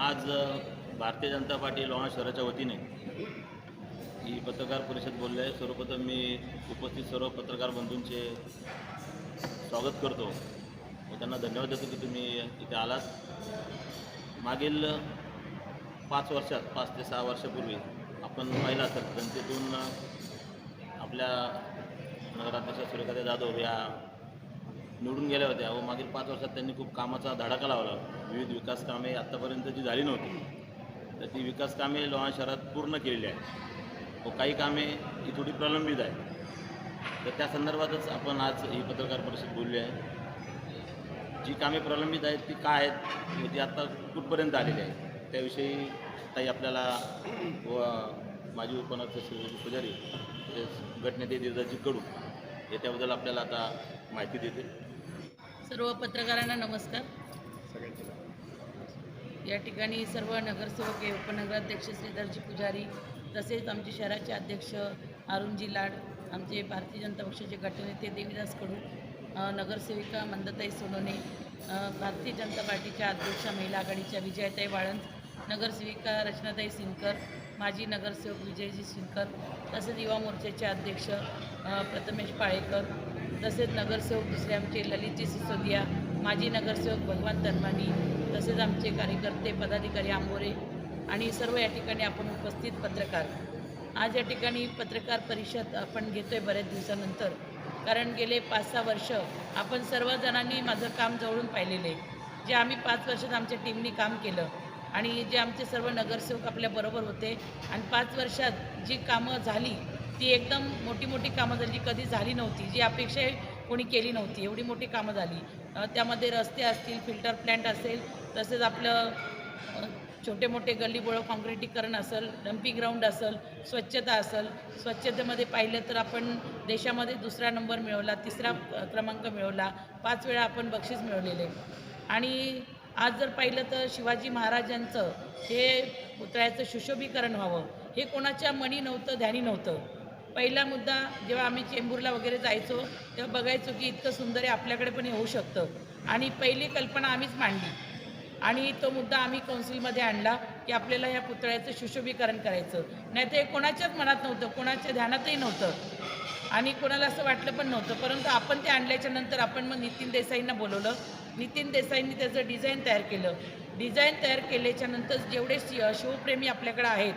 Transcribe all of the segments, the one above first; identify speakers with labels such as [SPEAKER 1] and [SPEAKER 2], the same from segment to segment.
[SPEAKER 1] आज भारतीय जनता पार्टी लोहा शहराच्या वतीने ही पत्रकार परिषद बोलले आहे. सर्वप्रथम मी उपस्थित सर्व पत्रकार बंधूंचे स्वागत करतो व त्यांना धन्यवाद देतो की तुम्ही इथे आलात. मागील पाच वर्षात पाच ते सहा वर्षापूर्वी आपण पाहिला असेल जनतेतून आपल्या नगराध्यक्ष सूर्यकांत जाधव या निवडून गेल्या होत्या व मागील पाच वर्षात त्यांनी खूप कामाचा धडाका लावला. विविध विकास कामे आत्तापर्यंत जी झाली नव्हती तर ती विकास कामे लोहा शहरात पूर्ण केलेली आहेत. व काही कामे ही थोडी प्रलंबित आहेत. तर त्या संदर्भातच आपण आज ही पत्रकार परिषद बोलली आहे. जी कामे प्रलंबित आहेत ती काय आहेत व ती आत्ता कुठपर्यंत आलेली आहे त्याविषयी काही आपल्याला व माजी उपनाथ श्री पुजारी तसेच गटनेते दिवसाची कडू याच्याबद्दल आपल्याला आता माहिती देते
[SPEAKER 2] सर्व पत्रकारांना नमस्कार. या ठिकाणी सर्व नगरसेवक उपनगराध्यक्ष श्रीधरजी पुजारी तसेच आमचे शहराचे अध्यक्ष अरुणजी लाड आमचे भारतीय जनता पक्षाचे गटनेते देवीदास कडू नगरसेविका मंदताई सोनोने भारतीय जनता पार्टीच्या अध्यक्षा महिला आघाडीच्या विजयाताई वाळंद नगरसेविका रचनाताई सिनकर माजी नगरसेवक विजयजी सिनकर तसेच युवा मोर्चाचे अध्यक्ष प्रथमेश पाळेकर तसेच नगरसेवक दुसरे आमचे ललितजी सिसोदिया माजी नगरसेवक भगवान धर्मानी तसेच आमचे कार्यकर्ते पदाधिकारी आंबोरे आणि सर्व या ठिकाणी आपण उपस्थित पत्रकार. आज या ठिकाणी पत्रकार परिषद आपण घेतो आहे बऱ्याच दिवसानंतर कारण गेले पाच सहा वर्ष आपण सर्वजणांनी माझं काम जवळून पाहिलेलं आहे. जे आम्ही पाच वर्षात आमच्या टीमनी काम केलं आणि जे आमचे सर्व नगरसेवक आपल्याबरोबर होते आणि पाच वर्षात जी कामं झाली ती एकदम मोठी मोठी कामं झाली कधी झाली नव्हती जी अपेक्षा कोणी केली नव्हती एवढी मोठी कामं झाली. त्यामध्ये रस्ते असतील फिल्टर प्लॅन्ट असेल तसेच आपलं छोटे मोठे गल्लीबोळं काँक्रिटीकरण असेल डम्पिंग ग्राउंड असेल स्वच्छता असेल स्वच्छतेमध्ये पाहिलं तर आपण देशामध्ये दुसरा नंबर मिळवला तिसरा क्रमांक मिळवला पाच वेळा आपण बक्षीस मिळवलेले. आणि आज जर पाहिलं तर शिवाजी महाराजांचं हे पुतळ्याचं सुशोभीकरण व्हावं हे कोणाच्या मनी नव्हतं ध्यानी नव्हतं. पहिला मुद्दा जेव्हा आम्ही चेंबूरला वगैरे जायचो तेव्हा बघायचो की इतकं सुंदर आहे आपल्याकडे पण येऊ होऊ शकतं. आणि पहिली कल्पना आम्हीच मांडली. आणि तो मुद्दा आम्ही कौन्सिलमध्ये आणला की आपल्याला या पुतळ्याचं सुशोभीकरण करायचं. नाही ते कोणाच्याच मनात नव्हतं कोणाच्या ध्यानातही नव्हतं. आणि कोणाला असं वाटलं पण नव्हतं. परंतु आपण ते आणल्याच्या नंतर आपण मग नितीन देसाईंना बोलवलं. नितीन देसाईंनी त्याचं डिझाईन तयार केलं. डिझाईन तयार केल्याच्यानंतर जेवढे शि शिवप्रेमी आपल्याकडे आहेत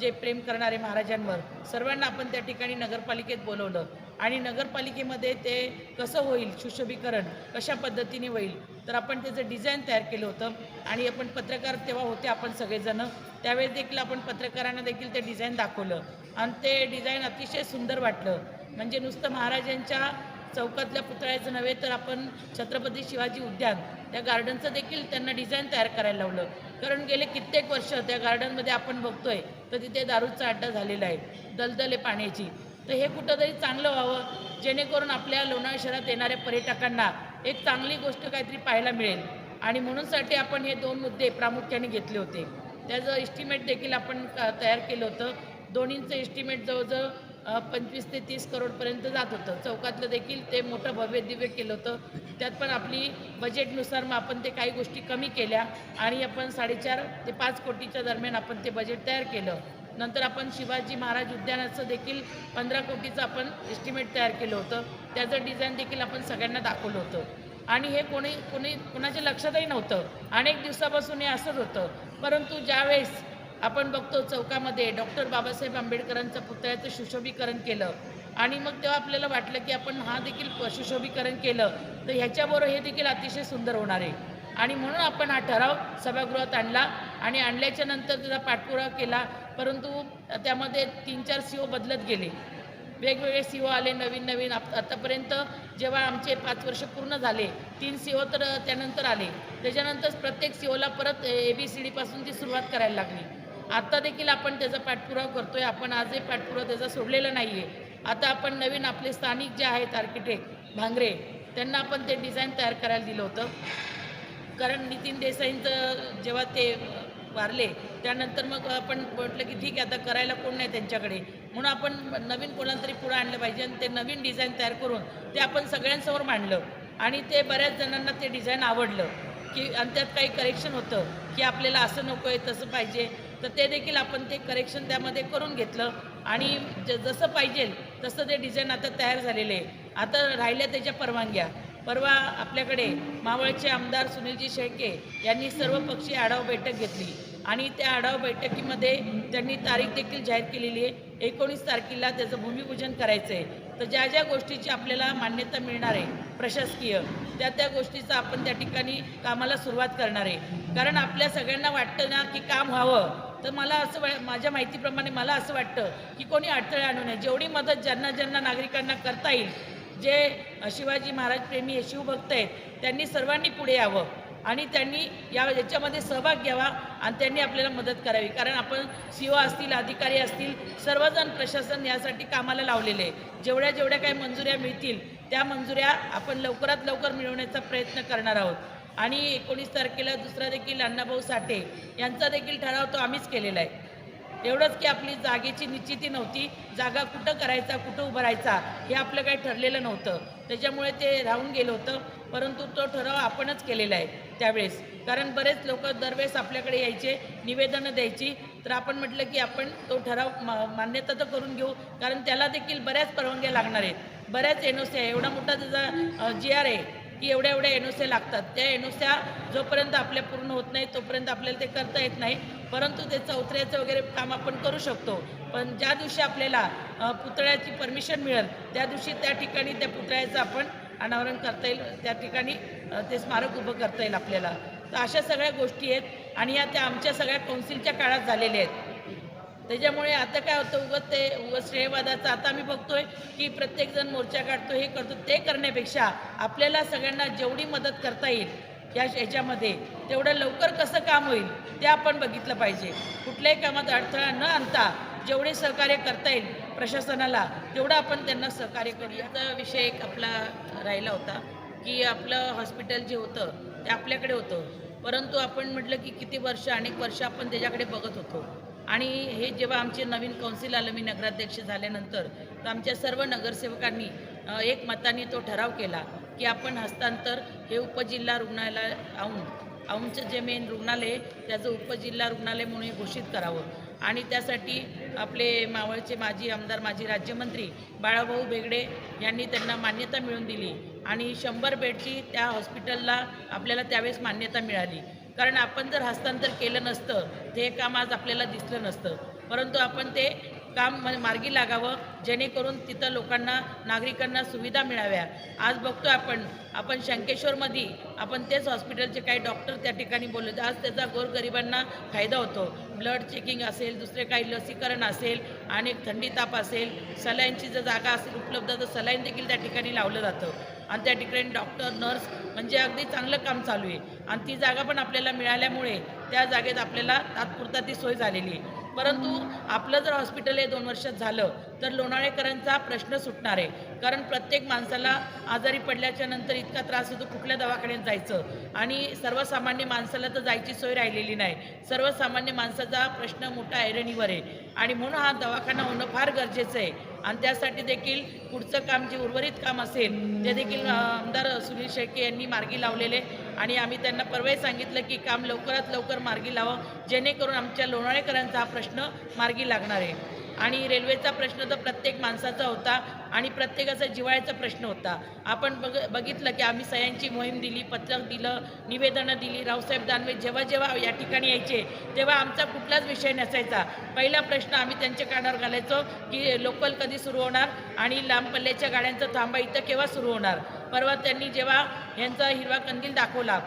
[SPEAKER 2] जे प्रेम करणारे महाराजांवर सर्वांना आपण त्या ठिकाणी नगरपालिकेत बोलवलं. आणि नगरपालिकेमध्ये ते कसं होईल सुशोभीकरण कशा पद्धतीने होईल तर आपण त्याचं डिझाईन तयार केलं होतं. आणि आपण पत्रकार तेव्हा होते आपण सगळेजणं. त्यावेळेस देखील आपण पत्रकारांना देखील ते डिझाईन दाखवलं. आणि ते डिझाईन अतिशय सुंदर वाटलं. म्हणजे नुसतं महाराजांच्या चौकातल्या पुतळ्याचं नव्हे तर आपण छत्रपती शिवाजी उद्यान त्या गार्डनचं देखील त्यांना डिझाईन तयार करायला लावलं. कारण गेले कित्येक वर्ष त्या गार्डनमध्ये आपण बघतोय तर तिथे दारूचा अड्डा झालेला आहे दलदल आहे पाण्याची. तर हे कुठंतरी चांगलं व्हावं जेणेकरून आपल्या लोणावळा शहरात येणाऱ्या पर्यटकांना एक चांगली गोष्ट काहीतरी पाहायला मिळेल. आणि म्हणूनसाठी आपण हे दोन मुद्दे प्रामुख्याने घेतले होते. त्याचं एस्टिमेट देखील आपण तयार केलं होतं. दोन्हींचं एस्टिमेट जवळजवळ पंचवीस ते तीस करोडपर्यंत जात होतं. चौकातलं देखील ते मोठं भव्य दिव्य केलं होतं. त्यात पण आपली बजेटनुसार मग आपण ते काही गोष्टी कमी केल्या आणि आपण साडेचार ते पाच कोटीच्या दरम्यान आपण ते बजेट तयार केलं. नंतर आपण शिवाजी महाराज उद्यानाचं देखील पंधरा कोटीचं आपण एस्टिमेट तयार केलं होतं. त्याचं डिझाईन देखील आपण सगळ्यांना दाखवलं होतं. आणि हे कोणी कोणी कुणाच्या लक्षातही नव्हतं. अनेक दिवसापासून हे असंच होतं. परंतु ज्यावेळेस आपण बघतो चौकामध्ये डॉक्टर बाबासाहेब आंबेडकरांचं पुतळ्याचं सुशोभीकरण केलं. आणि मग तेव्हा आपल्याला वाटलं की आपण हा देखील प- सुशोभीकरण केलं तर ह्याच्याबरोबर हे देखील अतिशय सुंदर होणार आहे. आणि म्हणून आपण हा ठराव सभागृहात आणला आणि आणल्याच्या नंतर त्याचा पाठपुरावा केला परंतु त्यामध्ये तीन चार सी बदलत गेले. वेगवेगळे सी आले नवीन नवीन. आप आतापर्यंत जेव्हा आमचे पाच वर्ष पूर्ण झाले तीन सी तर त्यानंतर आले. त्याच्यानंतर प्रत्येक सी परत ए बी सी डीपासून ती सुरुवात करायला लागली. आता देखील आपण त्याचा पाठपुरावा करतोय. आपण आजही पाठपुरावा त्याचा सोडलेला नाही आहे आता आपण नवीन आपले स्थानिक जे आहेत आर्किटेक्ट भांगरे त्यांना आपण ते डिझाईन तयार करायला दिलं होतं. कारण नितीन देसाईंचं जेव्हा ते वारले त्यानंतर मग आपण म्हटलं की ठीक आहे आता करायला कोण नाही त्यांच्याकडे. म्हणून आपण नवीन कोणाला तरी पुढं आणलं पाहिजे आणि ते नवीन डिझाईन तयार करून ते आपण सगळ्यांसमोर मांडलं. आणि ते बऱ्याच जणांना ते डिझाईन आवडलं. की आणि त्यात काही करेक्शन होतं की आपल्याला असं नको आहे तसं पाहिजे. तर ते देखील आपण ते करेक्शन त्यामध्ये करून घेतलं. आणि ज जसं पाहिजे तसं ते डिझाईन आता तयार झालेले आहे. आता राहिल्या त्याच्या परवानग्या. परवा आपल्याकडे मावळचे आमदार सुनीलजी शेळके यांनी सर्व पक्षी आढावा बैठक घेतली. आणि त्या आढावा बैठकीमध्ये त्यांनी तारीख देखील जाहीर केलेली आहे. एकोणीस तारखेला त्याचं भूमिपूजन करायचं आहे तर ज्या ज्या गोष्टीची आपल्याला मान्यता मिळणार आहे प्रशासकीय त्या त्या गोष्टीचं आपण त्या ठिकाणी कामाला सुरुवात करणार आहे. कारण आपल्या सगळ्यांना वाटतं ना की काम व्हावं. तर मला असं वा माझ्या माहितीप्रमाणे मला असं वाटतं की कोणी अडथळे आणू नये. जेवढी मदत ज्यांना ज्यांना नागरिकांना करता येईल जे शिवाजी महाराज प्रेमी शिवभक्त आहेत त्यांनी सर्वांनी पुढे यावं आणि त्यांनी या याच्यामध्ये सहभाग घ्यावा आणि त्यांनी आपल्याला मदत करावी. कारण आपण सी ओ असतील अधिकारी असतील सर्वजण प्रशासन यासाठी कामाला लावलेले आहे. जेवढ्या जेवढ्या काही मंजुऱ्या मिळतील त्या मंजुऱ्या आपण लवकरात लवकर मिळवण्याचा प्रयत्न करणार आहोत. आणि एकोणीस तारखेला दुसरा देखील अण्णाभाऊ साठे यांचा देखील ठराव तो आम्हीच केलेला आहे. एवढंच की आपली जागेची निश्चिती नव्हती. जागा कुठं करायचा कुठं उभं राहायचा हे आपलं काही ठरलेलं नव्हतं. त्याच्यामुळे ते राहून गेलं होतं. परंतु तो ठराव आपणच केलेला आहे त्यावेळेस. कारण बरेच लोक दरवेळेस आपल्याकडे यायचे निवेदनं द्यायची. तर आपण म्हटलं की आपण तो ठराव मा मान्यता तर करून घेऊ. कारण त्याला देखील बऱ्याच परवानग्या लागणार आहेत. बऱ्याच एनओसी आहे. एवढा मोठा त्याचा जी आर आहे. की एवढ्या एवढ्या एनओस्या लागतात. त्या एनओस्या जोपर्यंत आपल्या पूर्ण होत नाही तोपर्यंत आपल्याला ते करता येत नाही. परंतु ते चौथऱ्याचं वगैरे काम आपण करू शकतो. पण ज्या दिवशी आपल्याला पुतळ्याची परमिशन मिळेल त्या दिवशी त्या ठिकाणी त्या पुतळ्याचं आपण अनावरण करता येईल. त्या ठिकाणी ते स्मारक उभं करता येईल आपल्याला. तर अशा सगळ्या गोष्टी आहेत. आणि या त्या आमच्या सगळ्या कौन्सिलच्या काळात झालेल्या आहेत. त्याच्यामुळे आता काय होतं उगत ते उगत श्रेयवादाचं आता आम्ही बघतोय की प्रत्येकजण मोर्चा काढतो हे करतो ते करण्यापेक्षा आपल्याला सगळ्यांना जेवढी मदत करता येईल या याच्यामध्ये तेवढं लवकर कसं काम होईल ते आपण बघितलं पाहिजे. कुठल्याही कामात अडथळा न आणता जेवढे सहकार्य करता येईल प्रशासनाला तेवढं आपण त्यांना सहकार्य करूयाचा विषय एक आपला राहिला होता की आपलं हॉस्पिटल जे होतं ते आपल्याकडे होतं. परंतु आपण म्हटलं की किती वर्ष अनेक वर्ष आपण त्याच्याकडे बघत होतो. आणि हे जेव्हा आमचे नवीन कौन्सिल आलं मी नगराध्यक्ष झाल्यानंतर तर आमच्या सर्व नगरसेवकांनी एक मताने तो ठराव केला की आपण हस्तांतर हे उपजिल्हा रुग्णालय औंध औंधचं जे मेन रुग्णालय त्याचं उपजिल्हा रुग्णालय म्हणून हे घोषित करावं. आणि त्यासाठी आपले मावळचे माजी आमदार माजी राज्यमंत्री बाळाभाऊ बेगडे यांनी त्यांना मान्यता मिळवून दिली आणि शंभर बेडची त्या हॉस्पिटलला आपल्याला त्यावेळेस मान्यता मिळाली. कारण आपण जर हस्तांतर केलं नसतं ते काम आज आपल्याला दिसलं नसतं. परंतु आपण ते काम म- मार्गी लागावं जेणेकरून तिथं लोकांना नागरिकांना सुविधा मिळाव्या. आज बघतो आपण आपण शंकेश्वरमध्ये आपण तेच हॉस्पिटलचे काही डॉक्टर त्या ठिकाणी बोलले. आज त्याचा गोरगरिबांना फायदा होतो. ब्लड चेकिंग असेल दुसरे काही लसीकरण असेल आणि थंडी ताप असेल सलाईनची जर जागा असेल उपलब्ध तर सलाईन देखील त्या ठिकाणी लावलं जातं. आणि त्या ठिकाणी डॉक्टर नर्स म्हणजे अगदी चांगलं काम चालू आहे. आणि ती जागा पण आपल्याला मिळाल्यामुळे त्या जागेत आपल्याला तात्पुरता ती सोय झालेली आहे. परंतु आपलं जर हॉस्पिटल हे दोन वर्षात झालं तर लोणाळेकरांचा प्रश्न सुटणार आहे. कारण प्रत्येक माणसाला आजारी पडल्याच्या नंतर इतका त्रास होतो कुठल्या दवाखान्यात जायचं? आणि सर्वसामान्य माणसाला तर जायची सोय राहिलेली नाही. सर्वसामान्य माणसाचा प्रश्न मोठा ऐरणीवर आहे. आणि म्हणून हा दवाखाना होणं फार गरजेचं आहे. आणि त्यासाठी देखील पुढचं काम जे उर्वरित काम असेल ते देखील आमदार सुनील शेळके यांनी मार्गी लावलेले आणि आम्ही त्यांना परवाही सांगितलं की काम लवकरात लवकर मार्गी लावा जेणेकरून आमच्या लोणाळेकरांचा हा प्रश्न मार्गी लागणार आहे. आणि रेल्वेचा प्रश्न तर प्रत्येक माणसाचा होता आणि प्रत्येकाचा जिव्हाळ्याचा प्रश्न होता. आपण बघ बघितलं की आम्ही सह्यांची मोहीम दिली पत्रक दिलं निवेदनं दिली. रावसाहेब दानवे जेव्हा जेव्हा या ठिकाणी यायचे तेव्हा आमचा कुठलाच विषय नसायचा. पहिला प्रश्न आम्ही त्यांच्या कानावर घालायचो की लोकल कधी सुरू होणार आणि लांब पल्ल्याच्या गाड्यांचा थांबा इथं केव्हा सुरू होणार? परवा त्यांनी जेव्हा यांचा हिरवा कंदील दाखवला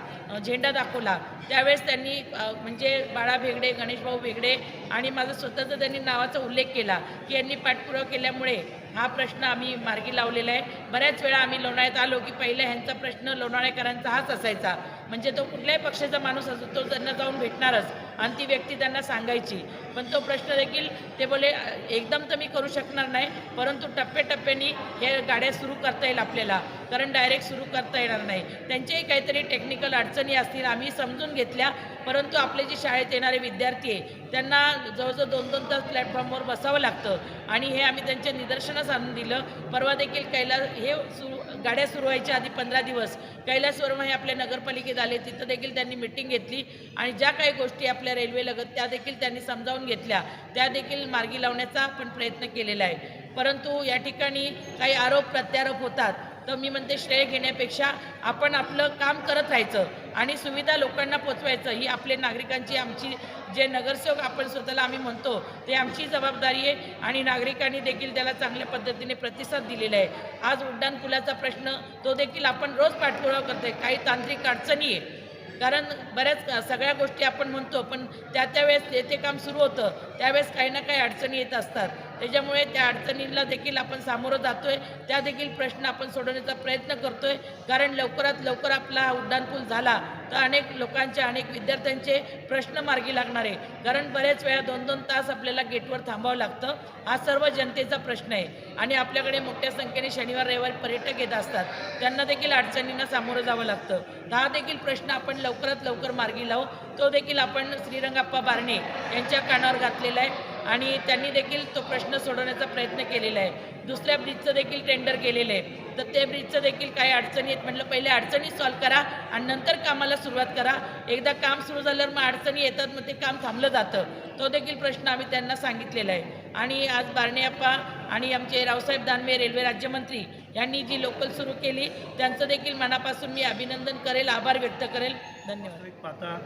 [SPEAKER 2] झेंडा दाखवला. त्यावेळेस त्यांनी म्हणजे बाळा भेगडे गणेशभाऊ भेगडे आणि माझं स्वतःचं त्यांनी नावाचा उल्लेख केला की यांनी पाठपुरावा केल्यामुळे हा प्रश्न आम्ही मार्गी लावलेला आहे. बऱ्याच वेळा आम्ही लोणाळ्यात आलो की पहिला ह्यांचा प्रश्न लोणाळेकरांचा हाच असायचा. म्हणजे तो कुठल्याही पक्षाचा माणूस असो तो त्यांना जाऊन भेटणारच. आणि ती व्यक्ती त्यांना सांगायची. पण तो प्रश्न देखील ते बोले एकदम तर मी करू शकणार नाही परंतु टप्प्याटप्प्याने हे गाड्या सुरू करता येईल आपल्याला. कारण डायरेक्ट सुरू करता येणार नाही. त्यांच्याही काहीतरी टेक्निकल अडचणी असतील आम्ही समजून घेतल्या. परंतु आपले जे शाळेत येणारे विद्यार्थी आहे त्यांना जवळजवळ दोन दोन तास प्लॅटफॉर्मवर बसावं लागतं. आणि हे आम्ही त्यांच्या निदर्शनास आणून दिलं. परवा देखील कैलास हे सुरू गाड्या सुरू व्हायच्या आधी पंधरा दिवस. कैलासवरम हे आपल्या नगरपालिकेत आले. तिथं देखील त्यांनी मिटिंग घेतली. आणि ज्या काही गोष्टी आपल्या रेल्वेलगत त्या देखील त्यांनी समजावून घेतल्या. त्या देखील मार्गी लावण्याचा आपण प्रयत्न केलेला आहे. परंतु या ठिकाणी काही आरोप प्रत्यारोप होतात. तर मी म्हणते श्रेय घेण्यापेक्षा आपण आपलं काम करत राहायचं आणि सुविधा लोकांना पोचवायचं. ही आपले नागरिकांची आमची जे नगरसेवक आपण स्वतःला आम्ही म्हणतो ते आमची जबाबदारी आहे आणि नागरिकांनी देखील त्याला चांगल्या पद्धतीने प्रतिसाद दिलेला आहे. आज उड्डाणपुलाचा प्रश्न तो देखील आपण रोज पाठपुरावा करतोय. काही तांत्रिक अडचणी आहे. कारण बऱ्याच सगळ्या गोष्टी आपण म्हणतो पण त्या त्यावेळेस ते ते काम सुरू होतं. त्यावेळेस काही ना काही अडचणी येत असतात. त्याच्यामुळे त्या अडचणींना देखील आपण सामोरं जातो त्या देखील प्रश्न आपण सोडवण्याचा प्रयत्न करतो आहे कारण लवकरात लवकर आपला उड्डाणपूल झाला. तर अनेक लोकांचे अनेक विद्यार्थ्यांचे प्रश्न मार्गी लागणार. आहे कारण बऱ्याच वेळा दोन दोन तास आपल्याला गेटवर थांबावं लागतं. हा सर्व जनतेचा प्रश्न आहे. आणि आपल्याकडे मोठ्या संख्येने शनिवार रविवारी पर्यटक येत असतात. त्यांना देखील अडचणींना सामोरं जावं लागतं. तर हा देखील प्रश्न आपण लवकरात लवकर मार्गी लावू. तो देखील आपण श्रीरंगाप्पा बारणे यांच्या कानावर घातलेला आहे. आणि त्यांनी देखील तो प्रश्न सोडवण्याचा प्रयत्न केलेला आहे. दुसऱ्या ब्रिजचं देखील टेंडर केलेलं आहे. तर ते ब्रिजचं देखील काही अडचणी आहेत म्हटलं पहिले अडचणी सॉल्व्ह करा आणि नंतर कामाला सुरुवात करा. एकदा काम सुरू झाल्यावर मग अडचणी येतात मग ते काम थांबलं जातं. तो देखील प्रश्न आम्ही त्यांना सांगितलेला आहे. आणि आज बारणेअप्पा आणि आमचे रावसाहेब दानवे रेल्वे राज्यमंत्री यांनी जी लोकल सुरू केली त्यांचं देखील मनापासून मी अभिनंदन करेल आभार व्यक्त करेल. धन्यवाद.
[SPEAKER 3] पाहता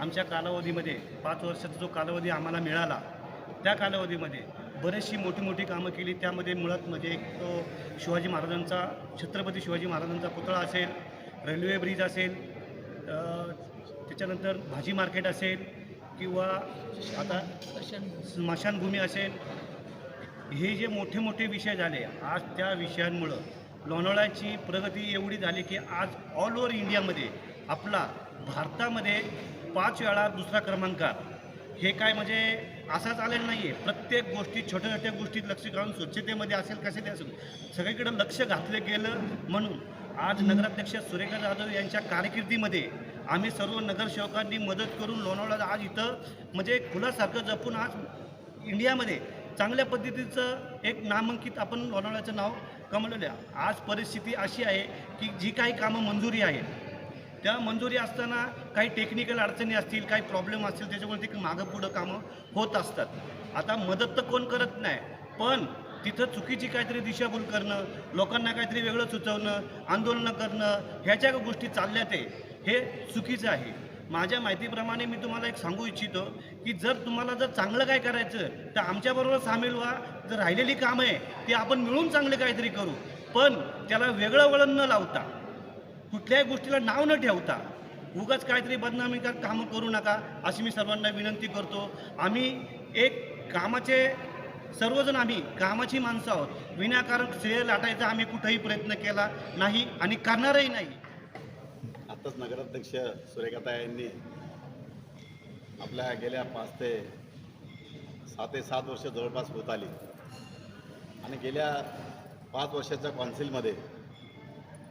[SPEAKER 3] आमच्या कालावधीमध्ये पाच वर्षाचा जो कालावधी आम्हाला मिळाला त्या कालावधीमध्ये बरीचशी मोठी मोठी कामं केली. त्यामध्ये मुळात म्हणजे एक तो शिवाजी महाराजांचा छत्रपती शिवाजी महाराजांचा पुतळा असेल रेल्वे ब्रिज असेल त्याच्यानंतर भाजी मार्केट असेल किंवा आता स्मशानभूमी असेल. हे जे मोठे मोठे विषय झाले आज त्या विषयांमुळं लोणावळ्याची प्रगती एवढी झाली की आज ऑल ओव्हर इंडियामध्ये आपला भारतामध्ये पाच वेळा दुसरा क्रमांकात हे काय म्हणजे असाच आलेलं नाही आहे प्रत्येक गोष्टी छोट्या छोट्या गोष्टीत लक्ष घालून स्वच्छतेमध्ये असेल कसे ते असेल सगळीकडे लक्ष घातलं गेलं म्हणून आज नगराध्यक्ष सुरेखा जाधव यांच्या कारकिर्दीमध्ये आम्ही सर्व नगरसेवकांनी मदत करून लोणावळा आज इथं म्हणजे खुलासारखं जपून आज इंडियामध्ये चांगल्या पद्धतीचं एक नामांकित आपण लोणावळ्याचं नाव कमवलेलं आहे. आज परिस्थिती अशी आहे की जी काही कामं मंजुरी आहेत त्या मंजुरी असताना काही टेक्निकल अडचणी असतील काही प्रॉब्लेम असतील त्याच्यामुळे ते मागं पुढं कामं होत असतात. आता मदत तर कोण करत नाही पण तिथं चुकीची काहीतरी दिशाभूल करणं लोकांना काहीतरी वेगळं सुचवणं आंदोलनं करणं ह्याच्या गोष्टी चालल्या ते हे चुकीचं आहे. माझ्या माहितीप्रमाणे मी तुम्हाला एक सांगू इच्छितो की जर तुम्हाला जर चांगलं काय करायचं तर आमच्याबरोबर सामील व्हा. जर राहिलेली कामं आहे ती आपण मिळून चांगलं काहीतरी करू. पण त्याला वेगळं वळण न लावता कुठल्याही गोष्टीला नाव न ठेवता उगाच काहीतरी बदनामी का कामं करू नका अशी मी सर्वांना विनंती करतो. आम्ही एक कामाचे सर्वजण आम्ही कामाची माणसं आहोत. विनाकारण श्रेय लाटायचा आम्ही कुठेही प्रयत्न केला नाही आणि करणारही नाही.
[SPEAKER 4] आत्ताच नगराध्यक्ष सुरेखाता यांनी आपल्या गेल्या पाच ते सात ते सात वर्ष जवळपास होत आली. आणि गेल्या पाच वर्षाच्या कॉन्सिलमध्ये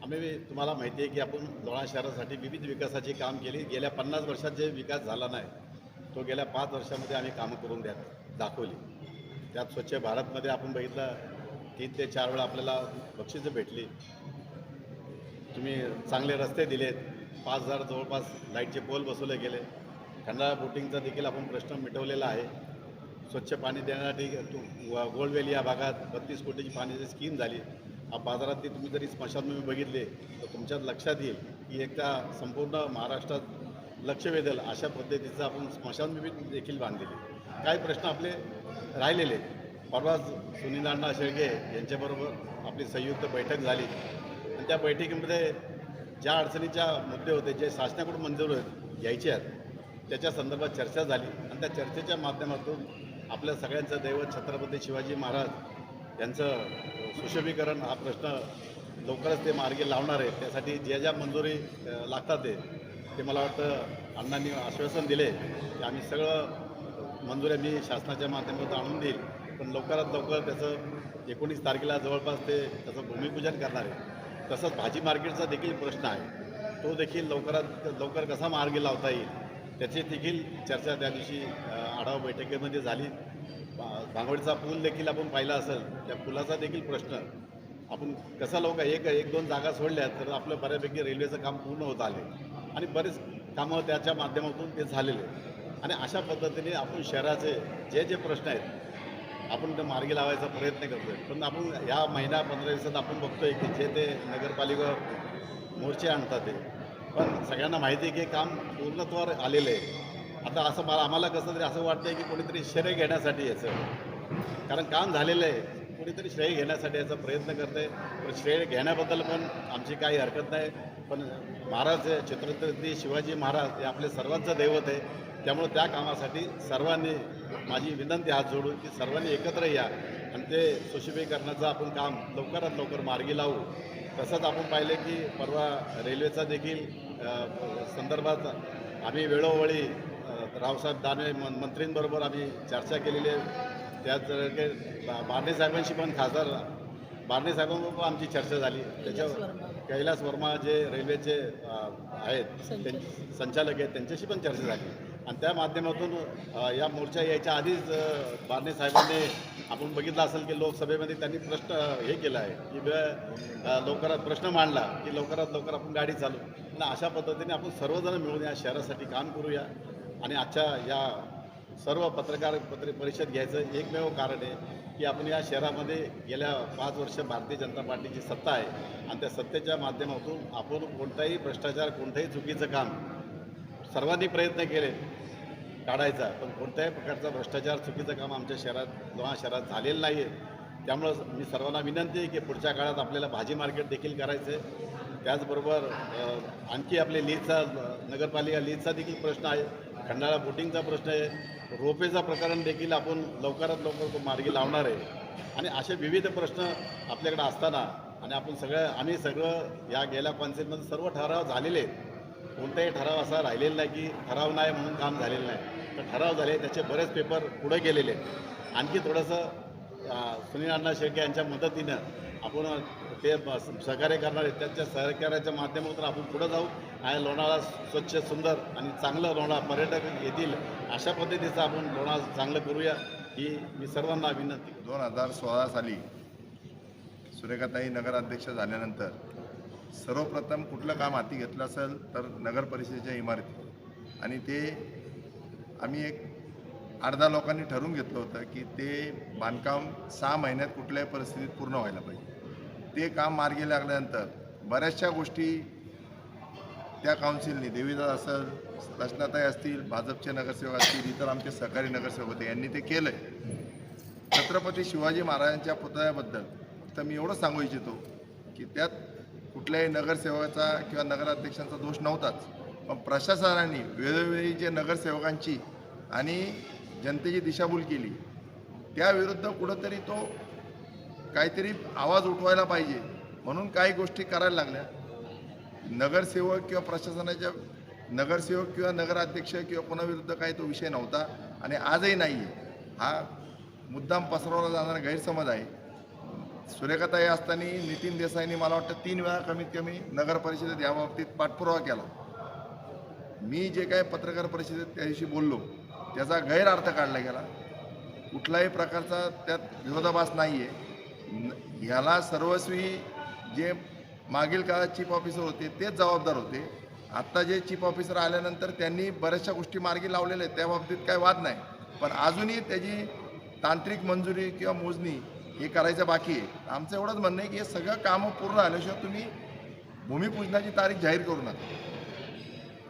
[SPEAKER 4] आम्ही तुम्हाला माहिती आहे की आपण लोणा शहरासाठी विविध विकासाची काम केली. गेल्या पन्नास वर्षात जे विकास झाला नाही तो गेल्या पाच वर्षामध्ये आम्ही कामं करून द्या दाखवली. त्यात स्वच्छ भारतमध्ये आपण बघितलं तीन ते चार वेळा आपल्याला बक्षिसं भेटली. तुम्ही चांगले रस्ते दिलेत. पाच हजार जवळपास लाईटचे पोल बसवले गेले. खंडाळा बोटिंगचा देखील आपण प्रश्न मिटवलेला आहे. स्वच्छ पाणी देण्यासाठी व- गोल्डवेल या भागात बत्तीस कोटीची पाण्याची स्कीम झाली. बाजारातली तुम्ही जरी स्मशानभूमी बघितले तर तुमच्या लक्षात येईल की एकदा संपूर्ण महाराष्ट्रात लक्ष वेधेल अशा पद्धतीचं आपण स्मशानभूमी देखील बांधलेली काही प्रश्न आपले राहिलेले परवाच सुनील अण्णा शेळके यांच्याबरोबर आपली संयुक्त बैठक झाली. आणि त्या बैठकीमध्ये ज्या अडचणीच्या मुद्दे होते जे शासनाकडून मंजूर घ्यायचे आहेत. त्याच्या संदर्भात चर्चा झाली. आणि त्या चर्चेच्या माध्यमातून आपल्या सगळ्यांचं दैवत छत्रपती शिवाजी महाराज यांचं सुशोभीकरण हा प्रश्न लवकरच ते मार्गी लावणार आहे त्यासाठी ज्या ज्या मंजुरी लागतात ते ते मला वाटतं अण्णांनी आश्वासन दिले की आम्ही सगळं मंजुऱ्या मी शासनाच्या माध्यमातून आणून देईल. पण लवकरात लवकर त्याचं एकोणीस तारखेला जवळपास ते त्याचं भूमिपूजन करणार आहे. तसंच भाजी मार्केटचा देखील प्रश्न आहे. तो देखील लवकरात लवकर कसा मार्गी लावता येईल त्याची देखील चर्चा त्या दिवशी आढावा बैठकीमध्ये झाली. भांगवडीचा पूल देखील आपण पाहिला असेल त्या पुलाचा देखील प्रश्न. आपण कसा लोक एक एक दोन जागा सोडल्या तर आपलं बऱ्यापैकी रेल्वेचं काम पूर्ण होत आले. आणि बरेच कामं त्याच्या माध्यमातून ते झालेले. आणि अशा पद्धतीने आपण शहराचे जे जे प्रश्न आहेत आपण ते मार्गी लावायचा प्रयत्न करतोय. पण आपण या महिना पंधरा दिवसात आपण बघतोय की जे ते नगरपालिका मोर्चे आणतात ते. पण सगळ्यांना माहिती आहे की काम पूर्णत्वावर आलेलं आहे. आता असं मला आम्हाला कसं तरी असं वाटतंय की कोणीतरी श्रेय घेण्यासाठी याचं. कारण काम झालेलं आहे. कोणीतरी श्रेय घेण्यासाठी याचा प्रयत्न करते पण श्रेय घेण्याबद्दल पण आमची काही हरकत नाही. पण महाराज हे छत्रपती शिवाजी महाराज हे आपले सर्वांचं दैवत आहे. त्यामुळे त्या कामासाठी सर्वांनी माझी विनंती हात जोडून की सर्वांनी एकत्र या. आणि ते सुशोभीकरणाचं आपण काम लवकरात लवकर मार्गी लावू. तसंच आपण पाहिले की परवा रेल्वेचा देखील संदर्भात आम्ही वेळोवेळी रावसाहेब दानवे मन मंत्रींबरोबर आम्ही चर्चा केलेली आहे. त्यात बा- बारणे साहेबांशी पण खासदार बारणे साहेबांबरोबर आमची चर्चा झाली. त्याच्यावर. कैलास वर्मा. जे रेल्वेचे आहेत
[SPEAKER 2] संचालक.
[SPEAKER 4] आहेत त्यांच्याशी पण चर्चा झाली. आणि त्या माध्यमातून या मोर्चा यायच्या आधीच बारणे साहेबांनी आपण बघितलं असेल की लोकसभेमध्ये त्यांनी प्रश्न हे केला आहे की लवकरात प्रश्न मांडला की लवकरात लवकर आपण गाडी चालू. आणि अशा पद्धतीने आपण सर्वजण मिळून या शहरासाठी काम करूया. आणि आजच्या या सर्व पत्रकार पत्र परिषद घ्यायचं एकमेव कारण आहे की आपण या शहरामध्ये गेल्या पाच वर्ष भारतीय जनता पार्टीची सत्ता आहे. आणि त्या सत्तेच्या माध्यमातून आपण कोणताही भ्रष्टाचार कोणतंही चुकीचं काम सर्वांनी प्रयत्न केले काढायचा. पण कोणत्याही प्रकारचा भ्रष्टाचार चुकीचं काम आमच्या शहरात लोहा शहरात झालेलं नाही आहे त्यामुळं मी सर्वांना विनंती आहे की पुढच्या काळात आपल्याला भाजी मार्केट देखील करायचं आहे त्याचबरोबर आणखी आपले लीजचा नगरपालिका लीजचा देखील प्रश्न आहे. खंडाळा बोटिंगचा प्रश्न आहे. रोपेचा प्रकरण देखील आपण लवकरात लवकर तो मार्गी लावणार आहे. आणि असे विविध प्रश्न आपल्याकडे असताना आणि आपण सगळं आम्ही सगळं या गेल्या पंचायतमध्ये सर्व ठराव झालेले आहेत. कोणताही ठराव असा राहिलेला नाही की ठराव नाही म्हणून काम झालेलं नाही. तर ठराव झाले त्याचे बरेच पेपर पुढे गेलेले आहेत. आणखी थोडंसं सुनील अण्णा शेळके यांच्या मदतीनं आपण ते सहकार्य करणार आहेत. त्यांच्या सहकार्याच्या माध्यमातून आपण पुढं जाऊ. आणि लोणावळा स्वच्छ सुंदर आणि चांगलं लोणाळा पर्यटक येतील अशा पद्धतीचं आपण लोणाळा चांगलं करूया ही मी सर्वांना विनंती
[SPEAKER 5] दोन हजार सोळा साली सुरेखाताई नगराध्यक्ष झाल्यानंतर सर्वप्रथम कुठलं काम हाती घेतलं असेल तर नगर परिषदेच्या इमारती. आणि ते आम्ही एक अर्धा लोकांनी ठरवून घेतलं होतं की ते बांधकाम सहा महिन्यात कुठल्याही परिस्थितीत पूर्ण व्हायला पाहिजे. ते काम मार्गी लागल्यानंतर बऱ्याचशा गोष्टी त्या काउन्सिलनी देवीदास असेल रचनाताई असतील भाजपचे नगरसेवक असतील इतर आमचे सहकारी नगरसेवक होते यांनी ते केलं आहे छत्रपती शिवाजी महाराजांच्या पुतळ्याबद्दल तर मी एवढं सांगू इच्छितो की त्यात कुठल्याही नगरसेवकाचा किंवा नगराध्यक्षांचा दोष नव्हताच. पण प्रशासनाने वेळोवेळी जे नगरसेवकांची आणि जनतेची दिशाभूल केली त्याविरुद्ध कुठंतरी तो काहीतरी आवाज उठवायला पाहिजे. म्हणून काही गोष्टी करायला लागल्या. नगरसेवक किंवा प्रशासनाच्या नगरसेवक किंवा नगराध्यक्ष किंवा कोणाविरुद्ध काही तो विषय नव्हता आणि आजही नाही आहे. हा मुद्दाम पसरवला जाणारा गैरसमज आहे. सुरेखाताई असताना नितीन देसाईंनी मला वाटतं तीन वेळा कमीत कमी नगर परिषदेत याबाबतीत पाठपुरावा केला. मी जे काही पत्रकार परिषदेत त्या दिवशी बोललो त्याचा गैरअर्थ काढला गेला. कुठलाही प्रकारचा त्यात विरोधाभास नाही आहे ह्याला सर्वस्वी जे मागील काळात चीफ ऑफिसर होते तेच जबाबदार होते. आत्ता जे चीफ ऑफिसर आल्यानंतर त्यांनी बऱ्याचशा गोष्टी मार्गी लावलेल्या आहेत त्या बाबतीत काही वाद नाही. पण अजूनही त्याची तांत्रिक मंजुरी किंवा मोजणी हे करायचं बाकी आहे. आमचं एवढंच म्हणणं आहे की हे सगळं कामं पूर्ण आल्याशिवाय तुम्ही भूमिपूजनाची तारीख जाहीर करू नका.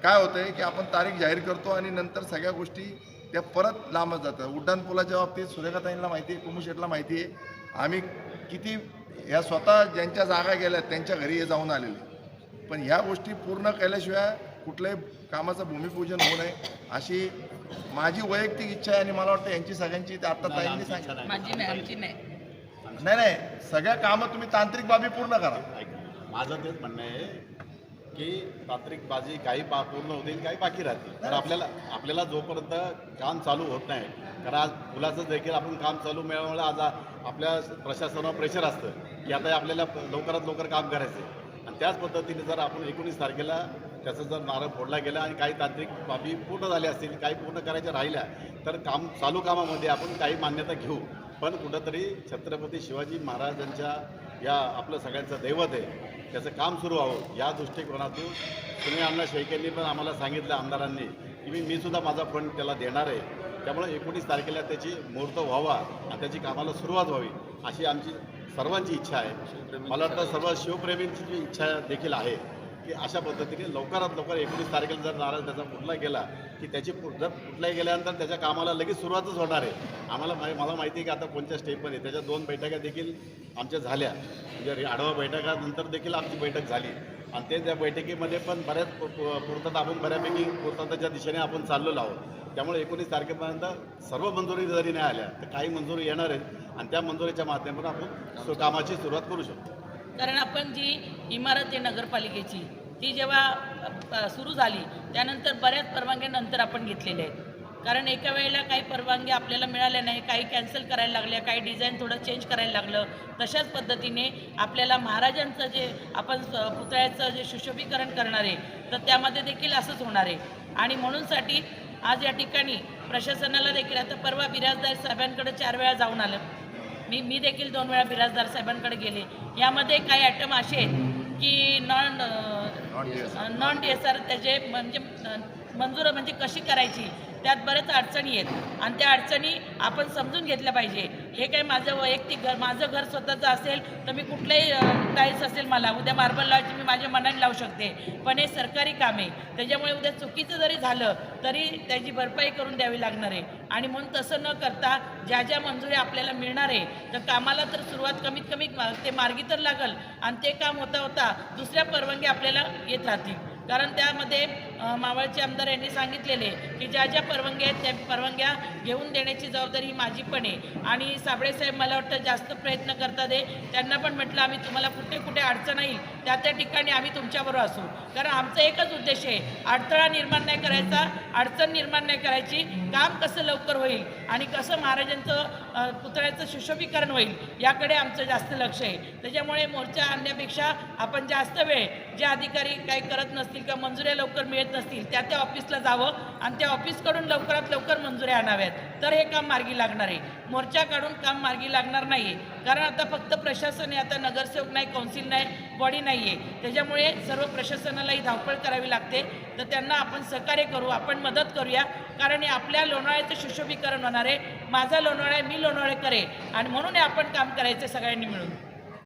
[SPEAKER 5] काय होतं आहे की आपण तारीख जाहीर करतो आणि नंतर सगळ्या गोष्टी त्या परत लांबच जातात. उड्डाणपुलाच्या बाबतीत सुरेखाताईंना माहिती आहे कुमुशेटला माहिती आहे. आम्ही किती ह्या स्वतः ज्यांच्या जागा गेल्या त्यांच्या घरी हे जाऊन आलेले. पण ह्या गोष्टी पूर्ण केल्याशिवाय कुठल्याही कामाचं भूमिपूजन होऊ नये अशी माझी वैयक्तिक इच्छा आहे आणि मला वाटतं यांची सगळ्यांची ते आत्ता ताईंनी सांगितलं.
[SPEAKER 2] माझी नाही नाही.
[SPEAKER 5] नाही नाही सगळ्या कामं तुम्ही तांत्रिक बाबी पूर्ण करा.
[SPEAKER 4] माझं तेच म्हणणं आहे की तांत्रिक बाजी काही पा पूर्ण होतील काही बाकी राहतील. तर आपल्याला आपल्याला जोपर्यंत काम चालू होत नाही कारण आज मुलाचं देखील आपण काम चालू मिळवलं आज आपल्या प्रशासनावर प्रेशर असतं की आता आपल्याला लवकरात लवकर काम करायचं आहे. आणि त्याच पद्धतीने जर आपण एकोणीस तारखेला त्याचा जर नारळ फोडला गेला आणि काही तांत्रिक बाबी पूर्ण झाल्या असतील काही पूर्ण करायच्या राहिल्या तर काम चालू कामामध्ये आपण काही मान्यता घेऊ. पण कुठंतरी छत्रपती शिवाजी महाराजांच्या या आपलं सगळ्यांचं दैवत आहे. त्याचं काम सुरू व्हावं या दृष्टिकोनातून तुम्ही अण्णा शेळकेंनी पण आम्हाला सांगितलं आमदारांनी की मी मी सुद्धा माझा फंड त्याला देणार आहे. त्यामुळे एकोणीस तारखेला त्याची मुहूर्त व्हावा आणि त्याची कामाला सुरुवात व्हावी अशी आमची सर्वांची इच्छा आहे. मला वाटतं सर्व शिवप्रेमींची जी इच्छा देखील आहे की अशा पद्धतीने लवकरात लवकर एकोणीस तारखेला जर नारळ त्याचा कुठला गेला की त्याची जर कुठलाही गेल्यानंतर त्याच्या कामाला लगेच सुरुवातच होणार आहे. आम्हाला मा- मला माहिती आहे की आता कोणत्या स्टेपमध्ये त्याच्या दोन बैठका देखील आमच्या झाल्या. म्हणजे आढावा बैठकानंतर देखील आमची बैठक झाली. आणि ते त्या बैठकीमध्ये पण बऱ्याच पूर्तता आपण बऱ्यापैकी पूर्तताच्या दिशेने आपण चाललेलो आहोत. त्यामुळे एकोणीस तारखेपर्यंत सर्व मंजुरी जरी नाही आल्या तर काही मंजुरी येणार आहेत आणि त्या मंजुरीच्या माध्यमातून आपण सु- कामाची सुरुवात करू शकतो.
[SPEAKER 2] कारण आपण जी इमारत आहे नगरपालिकेची ती जेव्हा सुरू झाली त्यानंतर बऱ्याच परवानग्यानंतर आपण घेतलेल्या आहेत. कारण एका वेळेला काही परवानग्या आपल्याला मिळाल्या नाही काही कॅन्सल करायला लागल्या काही डिझाईन थोडं चेंज करायला लागलं तशाच पद्धतीने आपल्याला महाराजांचं जे आपण पुतळ्याचं जे सुशोभीकरण करणार आहे तर त्यामध्ये देखील असंच होणार आहे. आणि म्हणूनसाठी आज या ठिकाणी प्रशासनाला देखील आता परवा बिराजदार साहेबांकडे चार वेळा जाऊन आलं. मी मी देखील दोन वेळा बिराजदार साहेबांकडे गेले. यामध्ये काही ॲटम असे आहेत की non non D S R त्याचे म्हणजे मंजूर म्हणजे कशी करायची त्यात बऱ्याच अडचणी आहेत. आणि त्या अडचणी आपण समजून घेतल्या पाहिजे. हे काही माझं वैयक्तिक घर माझं घर स्वतःचं असेल तर मी कुठल्याही टाईल्स असेल मला. उद्या मार्बल लावायची मी माझ्या मनाने लावू शकते. पण हे सरकारी काम आहे. त्याच्यामुळे उद्या चुकीचं जरी झालं तरी त्याची भरपाई करून द्यावी लागणार आहे. आणि म्हणून तसं न करता ज्या ज्या मंजुरी आपल्याला मिळणार आहे तर कामाला तर सुरुवात कमीत कमी मा- ते मार्गी तर लागल आणि ते काम होता होता दुसऱ्या परवानगी आपल्याला येत राहतील. कारण त्यामध्ये मावळचे आमदार यांनी सांगितलेले की ज्या ज्या परवानग्या आहेत त्या परवानग्या घेऊन देण्याची जबाबदारी ही माझी पण आहे. आणि साबळेसाहेब मला वाटतं जास्त प्रयत्न करता दे त्यांना पण म्हटलं आम्ही तुम्हाला कुठे कुठे अडचण येईल त्या त्या ठिकाणी आम्ही तुमच्याबरोबर असू. कारण आमचा एकच उद्देश आहे अडथळा निर्माण नाही करायचा अडचण निर्माण नाही करायची काम कसं लवकर होईल आणि कसं महाराजांचं पुतळ्याचं सुशोभीकरण होईल याकडे आमचं जास्त लक्ष आहे. त्याच्यामुळे मोर्चा आणण्यापेक्षा आपण जास्त वेळ जे अधिकारी काही करत नसतील किंवा मंजुऱ्या लवकर मिळत नसतील त्या त्या ऑफिसला जावं आणि त्या ऑफिसकडून लवकरात लवकर मंजुऱ्या आणाव्यात. तर हे काम मार्गी लागणार आहे. मोर्चा काढून काम मार्गी लागणार नाही आहे कारण आता फक्त प्रशासन आहे आता नगरसेवक नाही कौन्सिल नाही बॉडी नाही आहे त्याच्यामुळे सर्व प्रशासनालाही धावपळ करावी लागते. तर त्यांना आपण सहकार्य करू आपण मदत करूया. कारण हे आपल्या लोणावळ्याचं सुशोभीकरण होणार आहे. माझा लोणावळा आहे, मी लोणावळे करे आणि म्हणून हे आपण काम करायचं सगळ्यांनी मिळून.